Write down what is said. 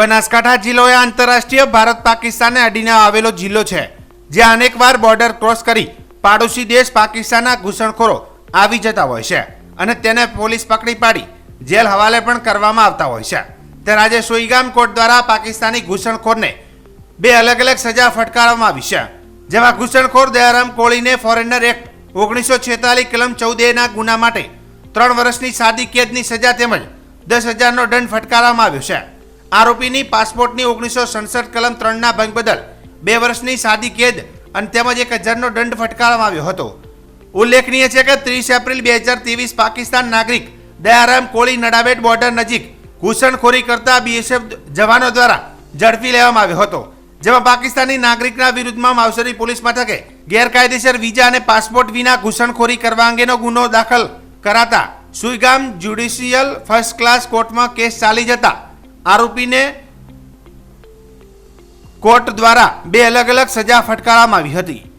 બનાસકાંઠા જિલ્લો એ આંતરરાષ્ટ્રીય ભારત પાકિસ્તાનને અડીને આવેલો જિલ્લો છે, જ્યાં અનેકવાર બોર્ડર ક્રોસ કરી પાડોશી દેશ પાકિસ્તાનના ઘૂસણખોરો આવી જતા હોય છે અને તેને પોલીસ પકડી પાડી, જેલ હવાલે પણ કરવામાં આવતા હોય છે. ત્યારે આજે સોઈગામ કોર્ટ દ્વારા પાકિસ્તાની ઘૂસણખોરને બે અલગ અલગ સજા ફટકારવામાં આવી છે, જેમાં ઘૂસણખોર દયારામ કોળીને ફોરેનર એક્ટ ઓગણીસો છેતાલીસ કલમ ચૌદ ના ગુના માટે ત્રણ વર્ષની સાદી કેદની સજા તેમજ દસ હજારનો દંડ ફટકારવામાં આવ્યો છે. આરોપીની પાસપોર્ટની ઓગણીસો સડસઠ કલમ ત્રણના ભંગ બદલ બે વર્ષની સાદી કેદ અને તેમજ એક હજારનો દંડ ફટકારવામાં આવ્યો હતો. ઉલ્લેખનીય છે કે ત્રીસ એપ્રિલ બે હજાર ત્રેવીસ પાકિસ્તાન નાગરિક દયારામ કોળી નડાબેટ બોર્ડર નજીક ઘૂસણખોરી કરતા બીએસએફ જવાનો દ્વારા ઝડપી લેવામાં આવ્યો હતો. જેમાં પાકિસ્તાની નાગરિકના વિરુદ્ધમાં માવસરી પોલીસ મથકે ગેરકાયદેસર વિઝા અને પાસપોર્ટ વિના ઘૂસણખોરી કરવા અંગેનો ગુનો દાખલ કરાતા સુઈગામ જ્યુડિશિયલ ફર્સ્ટ ક્લાસ કોર્ટમાં કેસ ચાલી જતા આરોપીને કોર્ટ દ્વારા બે અલગ અલગ સજા ફટકારવામાં આવી હતી.